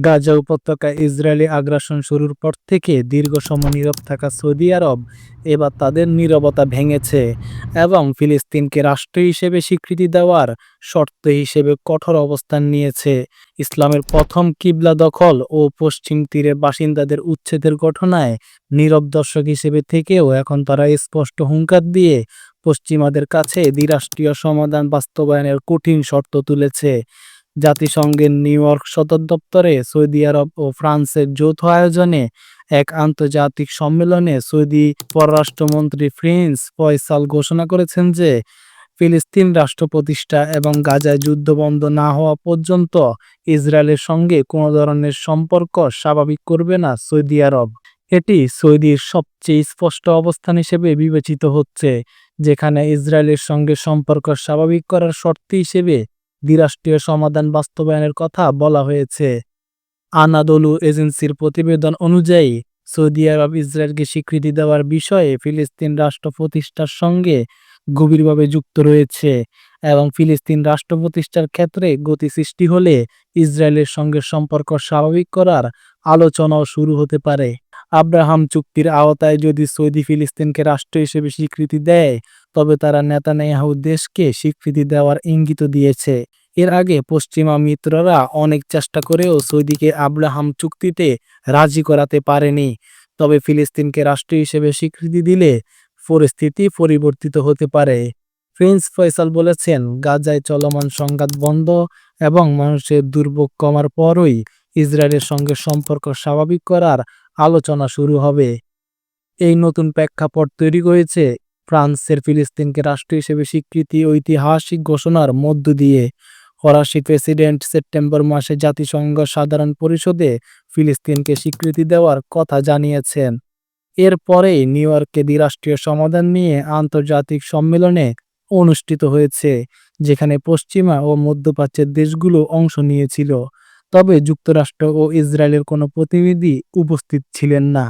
গাজা উপত্যকায় ইসরায়েলি আগ্রাসন শুরুর পর থেকে দীর্ঘ সময় নীরব থাকা সৌদি আরব এবার তাদের নীরবতা ভেঙেছে এবং ফিলিস্তিনকে রাষ্ট্র হিসেবে স্বীকৃতি দেওয়ার শর্ত হিসেবে কঠোর অবস্থান নিয়েছে। ইসলামের প্রথম কিবলা দখল ও পশ্চিম তীরের বাসিন্দাদের উচ্ছেদের ঘটনায় নীরব দর্শক হিসেবে থেকেও এখন তারা স্পষ্ট হুঙ্কার দিয়ে পশ্চিমাদের কাছে দ্বিরাষ্ট্রীয় সমাধান বাস্তবায়নের কঠিন শর্ত তুলেছে। জাতিসংঘের নিউ ইয়র্ক সদর দপ্তরে সৌদি আরব ও ফ্রান্সের যৌথ আয়োজনে এক আন্তর্জাতিক সম্মেলনে সৌদি পররাষ্ট্রমন্ত্রী প্রিন্স ফয়সাল ঘোষণা করেছেন যে, ফিলিস্তিন রাষ্ট্র প্রতিষ্ঠা এবং গাজায় যুদ্ধ বন্ধ না হওয়া পর্যন্ত ইসরায়েলের সঙ্গে কোনো ধরনের সম্পর্ক স্বাভাবিক করবে না সৌদি আরব। এটি সৌদির সবচেয়ে স্পষ্ট অবস্থান হিসেবে বিবেচিত হচ্ছে, যেখানে ইসরায়েলের সঙ্গে সম্পর্ক স্বাভাবিক করার শর্ত হিসেবে দ্বিরাষ্ট্রীয় সমাধান বাস্তবায়নের কথা বলা হয়েছে। আনাদলু এজেন্সির প্রতিবেদন অনুযায়ী, সৌদি আরব ইসরায়েলকে স্বীকৃতি দেওয়ার বিষয়ে ফিলিস্তিন রাষ্ট্র প্রতিষ্ঠার সঙ্গে গভীরভাবে যুক্ত রয়েছে এবং ফিলিস্তিন রাষ্ট্র প্রতিষ্ঠার ক্ষেত্রে গতি সৃষ্টি হলে ইসরায়েলের সঙ্গে সম্পর্ক স্বাভাবিক করার আলোচনাও শুরু হতে পারে। আব্রাহাম চুক্তির আওতায় যদি সৌদি ফিলিস্তিনকে রাষ্ট্র হিসেবে স্বীকৃতি দেয় তবে তারা নেতানিয়াহু দেশকে স্বীকৃতি দেওয়ার ইঙ্গিত দিয়েছে। এর আগে পশ্চিমা মিত্ররা অনেক চেষ্টা করেও সৌদিকে আব্রাহাম চুক্তিতে রাজি করাতে পারেনি। তবে ফিলিস্তিনকে রাষ্ট্র হিসেবে স্বীকৃতি দিলে পরিস্থিতি পরিবর্তিত হতে পারে। প্রিন্স ফয়সাল বলেছেন, গাজায় চলমান সংঘাত বন্ধ এবং মানুষের দুর্ভোগ কমার পরই ইসরায়েলের সঙ্গে সম্পর্ক স্বাভাবিক করার আলোচনা শুরু হবে। এই নতুন প্রেক্ষাপট তৈরি হয়েছে ফ্রান্সের ফিলিস্তিনকে রাষ্ট্র হিসেবে স্বীকৃতি ঐতিহাসিক ঘোষণার মধ্য দিয়ে ফরাসি প্রেসিডেন্ট সেপ্টেম্বর মাসে জাতিসংঘ সাধারণ পরিষদে ফিলিস্তিনকে স্বীকৃতি দেওয়ার কথা জানিয়েছেন। এরপরেই নিউ ইয়র্কে দ্বিরাষ্ট্রীয় সমাধান নিয়ে আন্তর্জাতিক সম্মেলনে অনুষ্ঠিত হয়েছে, যেখানে পশ্চিমা ও মধ্যপ্রাচ্যের দেশগুলো অংশ নিয়েছিল। তবে যুক্তরাষ্ট্র ও ইসরায়েলের কোনো প্রতিনিধি উপস্থিত ছিলেন না।